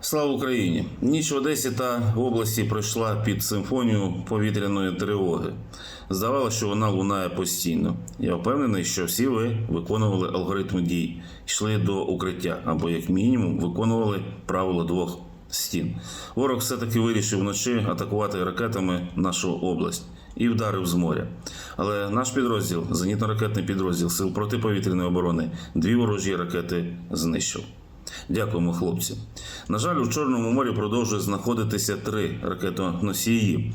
Слава Україні! Ніч в Одесі та області пройшла під симфонію повітряної тривоги. Здавалося, що вона лунає постійно. Я впевнений, що всі ви виконували алгоритм дій, йшли до укриття або, як мінімум, виконували правило двох стін. Ворог все-таки вирішив вночі атакувати ракетами нашу область і вдарив з моря. Але наш підрозділ, зенітно-ракетний підрозділ Сил протиповітряної оборони, дві ворожі ракети знищив. Дякуємо, хлопці. На жаль, у Чорному морі продовжує знаходитися три ракетоносії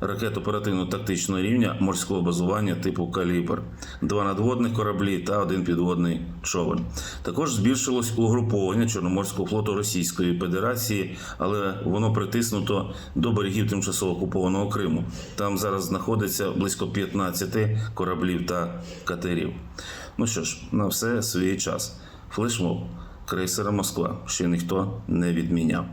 ракет оперативно-тактичного рівня морського базування типу Калібр, два надводних кораблі та один підводний човен. Також збільшилось угруповання Чорноморського флоту Російської Федерації, але воно притиснуто до берегів тимчасово окупованого Криму. Там зараз знаходиться близько 15 кораблів та катерів. Ну що ж, на все свій час. Флешмоб крейсера Москва ще ніхто не відміняв.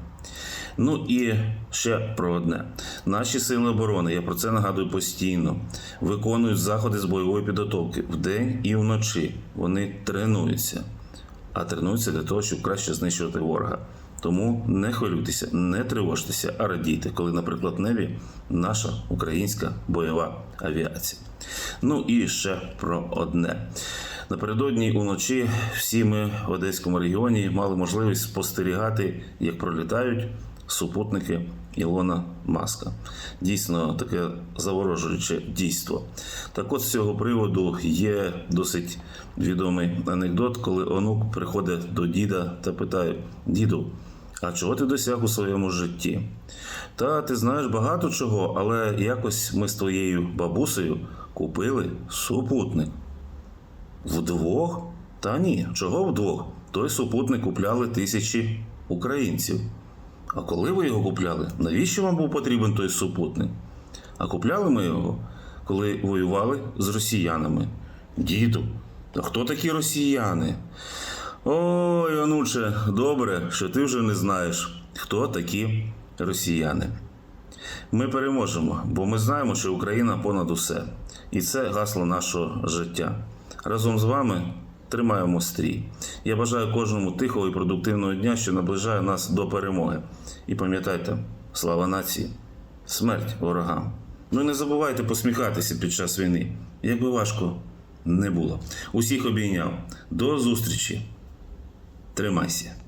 Ну і ще про одне: наші сили оборони, я про це нагадую постійно, виконують заходи з бойової підготовки вдень і вночі. Вони тренуються, а тренуються для того, щоб краще знищувати ворога. Тому не хвилюйтеся, не тривожтеся, а радійте, коли, наприклад, в небі наша українська бойова авіація. Ну і ще про одне. Напередодні уночі всі ми в Одеському регіоні мали можливість спостерігати, як пролітають супутники Ілона Маска. Дійсно, таке заворожуюче дійство. Так от з цього приводу є досить відомий анекдот, коли онук приходить до діда та питає: Діду, а чого ти досяг у своєму житті? Та ти знаєш багато чого, але якось ми з твоєю бабусею купили супутник. Вдвох? Та ні, чого вдвох? Той супутник купляли тисячі українців. А коли ви його купляли? Навіщо вам був потрібен той супутник? А купляли ми його, коли воювали з росіянами. Діду, а хто такі росіяни? Ой, онуче, добре, що ти вже не знаєш, хто такі росіяни. Ми переможемо, бо ми знаємо, що Україна понад усе. І це гасло нашого життя. Разом з вами тримаємо стрій. Я бажаю кожному тихого і продуктивного дня, що наближає нас до перемоги. І пам'ятайте, слава нації, смерть ворогам. Ну і не забувайте посміхатися під час війни, як би важко не було. Усіх обійняв. До зустрічі. Тримайся.